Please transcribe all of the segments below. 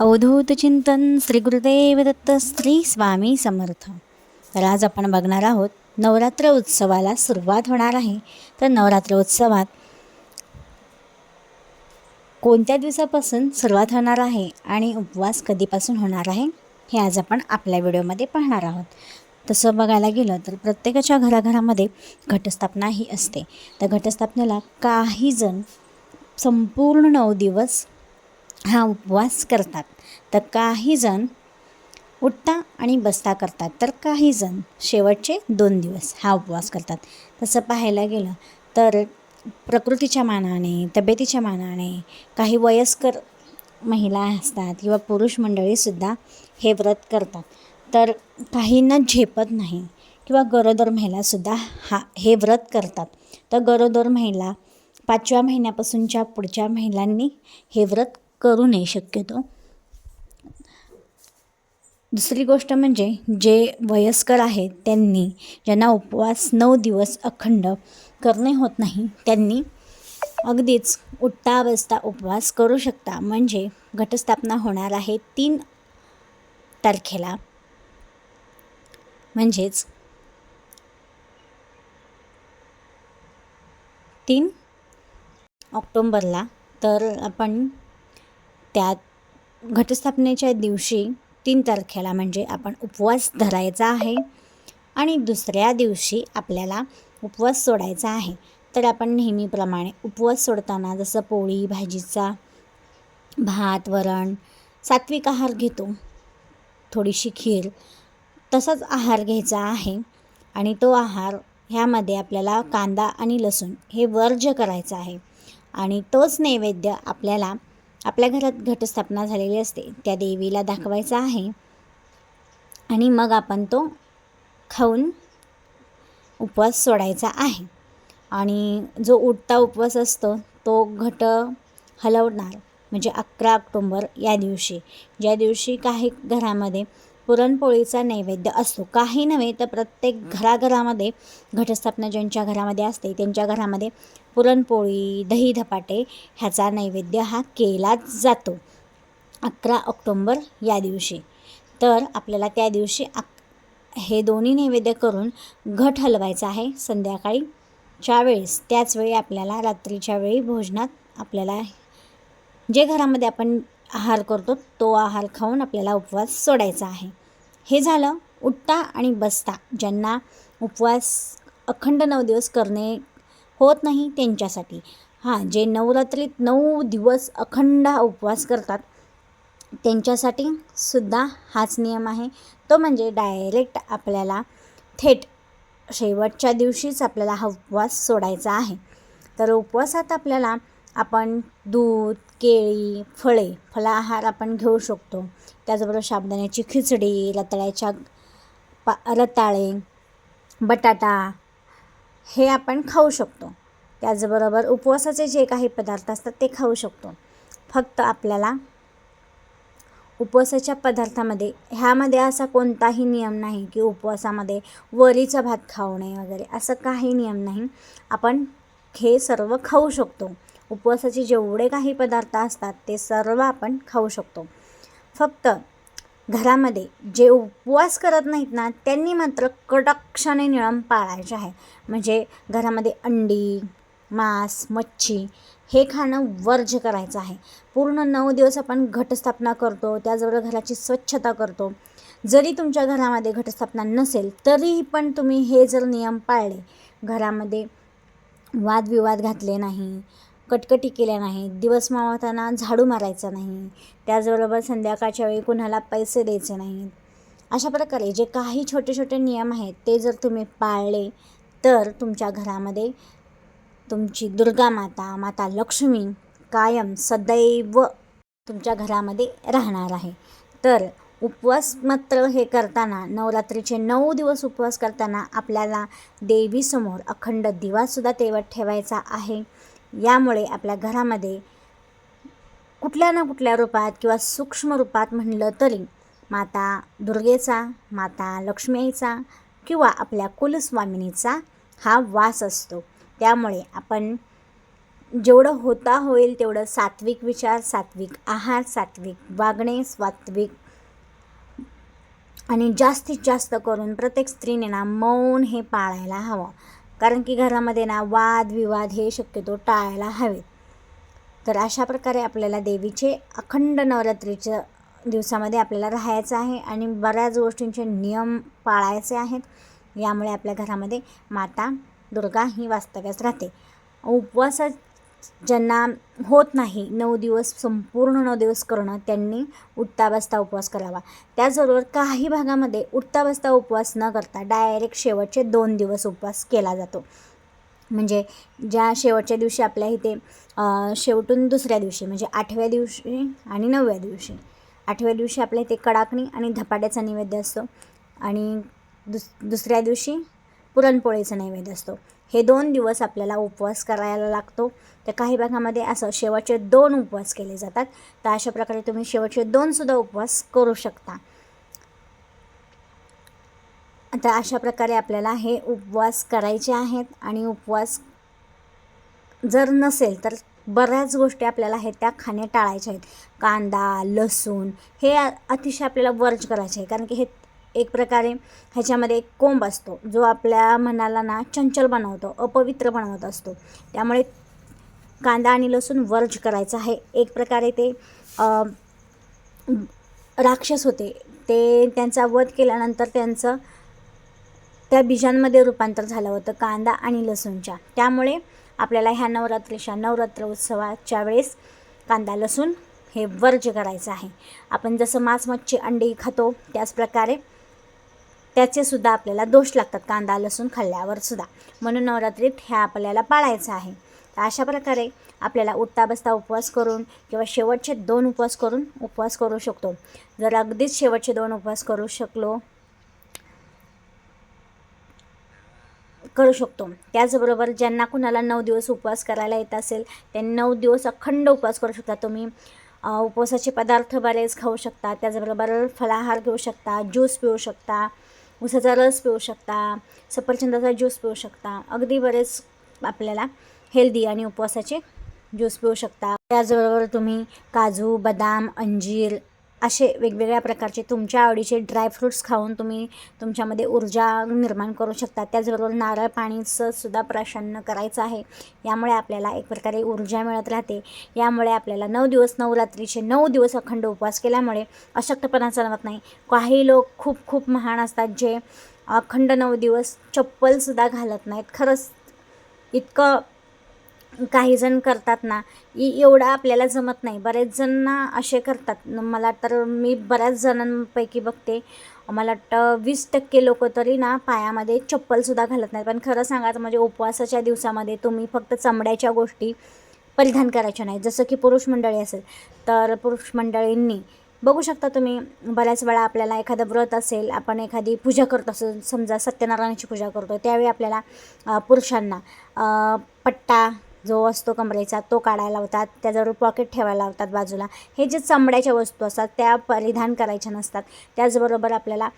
अवधूत चिंतन श्री गुरुदेव दत्त श्री स्वामी समर्थ. तर आज आपण बघणार आहोत नवरात्र उत्सवाला सुरुवात होणार आहे. तर नवरात्र उत्सवात कोणत्या दिवसापासून सुरुवात होणार आहे आणि उपवास कधीपासून होणार आहे हे आज आपण आपल्या व्हिडिओमध्ये पाहणार आहोत. तसं बघायला गेलं तर प्रत्येकाच्या घराघरामध्ये घटस्थापना ही असते. तर घटस्थापनेला काही जण संपूर्ण नऊ दिवस हा उपवास करतात. तर काही जण उठता आणि बसता करतात. तर काही जण शेवटचे दोन दिवस हा उपवास करतात. तसं पाहायला गेलं तर प्रकृतीच्या मानाने तब्येतीच्या मानाने काही वयस्कर महिला असतात किंवा पुरुष मंडळीसुद्धा हे व्रत करतात. तर काहींना झेपत नाही किंवा गरोदर महिलासुद्धा हा हे व्रत करतात. तर गरोदर महिला पाचव्या महिन्यापासूनच्या पुढच्या महिलांनी हे व्रत करू नये शक्यतो. दुसरी गोष्ट म्हणजे जे वयस्कर आहेत त्यांनी ज्यांना उपवास नऊ दिवस अखंड करणे होत नाही त्यांनी अगदीच उठता बसता उपवास करू शकता. म्हणजे घटस्थापना होणार आहे तीन तारखेला. म्हणजेच तीन ऑक्टोंबरला. तर आपण त्यात घटस्थापनेच्या दिवशी तीन तारखेला म्हणजे आपण उपवास धरायचा आहे आणि दुसऱ्या दिवशी आपल्याला उपवास सोडायचा आहे. तर आपण नेहमीप्रमाणे उपवास सोडताना जसं पोळी भाजीचा भात वरण सात्विक आहार घेतो. थोडीशी खीर तसाच आहार घ्यायचा आहे आणि तो आहार ह्यामध्ये आपल्याला कांदा आणि लसूण हे वर्ज्य करायचं आहे आणि तोच नैवेद्य आपल्याला आपल्या घरात घटस्थापना झालेली असते. त्या देवीला दाखवायचा आहे. आणि मग आपण तो खाऊन उपवास सोडायचा आहे. आणि जो उठता उपवास असतो तो घट हलवणार. म्हणजे अकरा ऑक्टोंबर या दिवशी. ज्या दिवशी काही घरामध्ये पुरणपोळीचा नैवेद्य असतो. काही नव्हे तर प्रत्येक घराघरामध्ये घटस्थापना ज्यांच्या घरामध्ये असते त्यांच्या घरामध्ये पुरणपोळी दही धपाटे ह्याचा नैवेद्य हा केलाच जातो. अकरा ऑक्टोंबर या दिवशी. तर आपल्याला त्या दिवशी अक हे दोन्ही नैवेद्य करून घट हलवायचा आहे संध्याकाळीच्या वेळेस. त्याच वेळी आपल्याला रात्रीच्या वेळी भोजनात आपल्याला जे घरामध्ये आपण आहार करतो तो आहार खाऊन आपल्याला उपवास सोडायचा आहे. हे झालं उठता आणि बसता. ज्यांना उपवास अखंड नऊ दिवस करणे होत नाही त्यांच्यासाठी. हां जे नवरात्रीत नऊ दिवस अखंड उपवास करतात त्यांच्यासाठी सुद्धा हाच नियम आहे. तो म्हणजे डायरेक्ट आपल्याला थेट शेवटच्या दिवशीच आपल्याला हा उपवास सोडायचा आहे. तर उपवासात आपल्याला आपण दूध केळी फळे फलाहार आपण घेऊ शकतो. त्याचबरोबर साबुदाण्याची खिचडी रताळ्याच्या पा रताळे बटाटा हे आपण खाऊ शकतो. त्याचबरोबर उपवासाचे जे काही पदार्थ असतात ते खाऊ शकतो. फक्त आपल्याला उपवासाच्या पदार्थामध्ये ह्यामध्ये असा कोणताही नियम नाही की उपवासामध्ये वरीचा भात खाऊ नये वगैरे असं काही नियम नाही. आपण हे सर्व खाऊ शकतो. उपवासाचे जेवढे काही पदार्थ असतात ते सर्व आपण खाऊ शकतो. फक्त घरामध्ये जे उपवास करत नाहीत ना त्यांनी मात्र कटक्षाने नियम पाळायचे आहे. म्हणजे घरामध्ये अंडी मांस मच्छी हे खाणं वर्ज्य करायचं आहे. पूर्ण नऊ दिवस आपण घटस्थापना करतो त्याचबरोबर घराची स्वच्छता करतो. जरी तुमच्या घरामध्ये घटस्थापना नसेल तरीही पण तुम्ही हे जर नियम पाळले घरामध्ये वादविवाद घातले नाही कटकटी केल्या नाहीत. दिवस मावताना झाडू मारायचा नाही. त्याचबरोबर संध्याकाळच्या वेळी कुणाला पैसे द्यायचे नाहीत. अशा प्रकारे जे काही छोटे छोटे नियम आहेत ते जर तुम्ही पाळले तर तुमच्या घरामध्ये तुमची दुर्गा माता माता लक्ष्मी कायम सदैव तुमच्या घरामध्ये राहणार आहे. तर उपवास मात्र हे करताना नवरात्रीचे नऊ दिवस उपवास करताना आपल्याला देवीसमोर अखंड दिवासुद्धा तेवत ठेवायचा आहे. यामुळे आपल्या घरामध्ये कुठल्या ना कुठल्या रूपात किंवा सूक्ष्म रूपात म्हणलं तरी माता दुर्गेचा माता लक्ष्मीचा किंवा आपल्या कुलस्वामिनीचा हा वास असतो. त्यामुळे आपण जेवढं होता होईल तेवढं सात्विक विचार सात्विक आहार सात्विक वागणे सात्विक आणि जास्तीत जास्त करून प्रत्येक स्त्रीने ना मौन हे पाळायला हवं. कारण की घरामध्ये ना वाद विवाद हे शक्यतो टाळायला हवेत. तर अशा प्रकारे आपल्याला देवीचे अखंड नवरात्रीच्या दिवसामध्ये आपल्याला राहायचं आहे आणि बऱ्याच गोष्टींचे नियम पाळायचे आहेत. यामुळे आपल्या घरामध्ये माता दुर्गा ही वास्तव्यास राहते. उपवासात ज्यांना होत नाही नऊ दिवस संपूर्ण नऊ दिवस करणं त्यांनी उठता बसता उपवास करावा. त्याचबरोबर काही भागामध्ये उठता बसता उपवास न करता डायरेक्ट शेवटचे दोन दिवस उपवास केला जातो. म्हणजे ज्या शेवटच्या दिवशी आपल्या इथे शेवटून दुसऱ्या दिवशी म्हणजे आठव्या दिवशी आणि नवव्या दिवशी. आठव्या दिवशी आपल्या इथे कडाकणी आणि धपाट्याचा नैवेद्य असतो. आणि दुस दुसऱ्या दिवशी पुरणपोळीचा नैवेद्य असतो. हे दोन दिवस आपल्याला उपवास करायला लागतो. तर काही भागामध्ये असं शेवटचे दोन उपवास केले जातात. तर अशा प्रकारे तुम्ही शेवटचे दोनसुद्धा उपवास करू शकता. तर अशा प्रकारे आपल्याला हे उपवास करायचे आहेत आणि उपवास जर नसेल तर बऱ्याच गोष्टी आपल्याला हे त्या खाणे टाळायच्या आहेत. कांदा लसूण हे अतिशय आपल्याला वर्ज करायचे आहे. कारण की हे एक प्रकारे ह्याच्यामध्ये एक कोंब असतो जो आपल्या मनाला ना चंचल बनवतो अपवित्र बनवत असतो. त्यामुळे कांदा आणि लसूण वर्ज करायचं आहे. एक प्रकारे ते राक्षस होते. ते त्यांचा वध केल्यानंतर त्यांचं त्या बीजांमध्ये रूपांतर झालं होतं कांदा आणि लसूणच्या. त्यामुळे आपल्याला ह्या नवरात्रीच्या नवरात्र उत्सवाच्या वेळेस कांदा लसूण हे वर्ज करायचं आहे. आपण जसं मांस मच्छी अंडी खातो त्याचप्रकारे त्याचे सुद्धा आपल्याला दोष लागतात कांदा लसूण खाल्ल्यावर सुद्धा. म्हणून नवरात्रीत हे आपल्याला पाळायचं आहे. तर अशा प्रकारे आपल्याला उठता बसता उपवास करून किंवा शेवटचे दोन उपवास करून उपवास करू शकतो. जर अगदीच शेवटचे दोन उपवास करू शकलो करू शकतो. त्याचबरोबर ज्यांना कुणाला नऊ दिवस उपवास करायला येत असेल त्यांनी नऊ दिवस अखंड उपवास करू शकता. तुम्ही उपवासाचे पदार्थ बरेच खाऊ शकता. त्याचबरोबर फलाहार घेऊ शकता ज्यूस पिऊ शकता. उसाचा रस पिऊ शकता सफरचंदाचा ज्यूस पिऊ शकता. अगदी बरेच आपल्याला हेल्दी आणि उपवासाचे ज्यूस पिऊ शकता. त्याचबरोबर तुम्ही काजू बदाम अंजीर असे वेगवेगळ्या प्रकारचे तुमच्या आवडीचे ड्रायफ्रूट्स खाऊन तुम्ही तुमच्यामध्ये ऊर्जा निर्माण करू शकता. त्याचबरोबर नारळ पाणीचं सुद्धा प्रसन्न करायचं आहे. यामुळे आपल्याला एक प्रकारे ऊर्जा मिळत राहते. यामुळे आपल्याला नऊ दिवस नवरात्रीचे नऊ दिवस अखंड उपवास केल्यामुळे अशक्तपणा जाणवत नाही. काही लोक खूप खूप महान असतात जे अखंड नऊ दिवस चप्पलसुद्धा घालत नाहीत. खरंच इतकं काही जण करतात ना एवढं आपल्याला जमत नाही. बरेच जण असे करतात. मला तर मी बऱ्याच जणांपैकी बघते. मला वाटतं वीस टक्के लोक तरी ना पायामध्ये चप्पलसुद्धा घालत नाहीत. पण खरं सांगायचं म्हणजे उपवासाच्या दिवसामध्ये तुम्ही फक्त चमड्याच्या गोष्टी परिधान करायच्या नाही जसं की पुरुष मंडळी असेल तर पुरुष मंडळींनी बघू शकता तुम्ही बऱ्याच वेळा आपल्याला एखादं व्रत असेल आपण एखादी पूजा करत असो समजा सत्यनारायणाची पूजा करतो त्यावेळी आपल्याला पुरुषांना पट्टा जो असतो कमरेचा तो काढायला लावतात त्याजवळ पॉकेट ठेवायला लावतात बाजूला. हे जे चमड्याच्या वस्तू असतात त्या परिधान करायच्या नसतात. त्याचबरोबर आपल्याला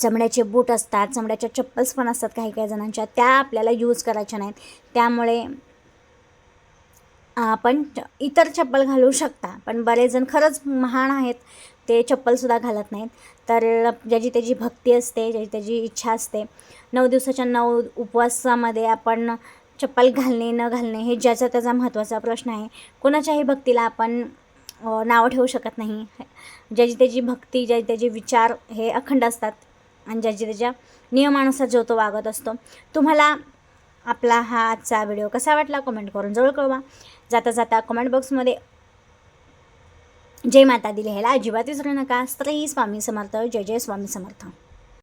चमड्याचे बूट असतात चमड्याच्या चप्पल्स पण असतात काही काही जणांच्या त्या आपल्याला यूज करायच्या नाहीत. त्यामुळे आपण इतर चप्पल घालू शकता पण बरेच जण खरंच महान आहेत ते चप्पलसुद्धा घालत नाहीत. तर ज्याची त्याची भक्ती असते ज्याची त्याची इच्छा असते नऊ दिवसाच्या नऊ उपवासामध्ये आपण चप्पल घालणे न घालणे हे ज्याचा त्याचा महत्त्वाचा प्रश्न आहे. कोणाच्याही भक्तीला आपण नावं ठेवू शकत नाही. ज्याची त्याची भक्ती ज्याची त्याचे विचार हे अखंड असतात आणि ज्याची त्याच्या नियमानुसार जो तो वागत असतो. तुम्हाला आपला हा आजचा व्हिडिओ कसा वाटला कमेंट करून जवळ कळवा. जाता जाता कमेंट बॉक्समध्ये जय माता दिली ह्याला अजिबात विसरू नका. स्त्री स्वामी समर्थ जय जय स्वामी समर्थ.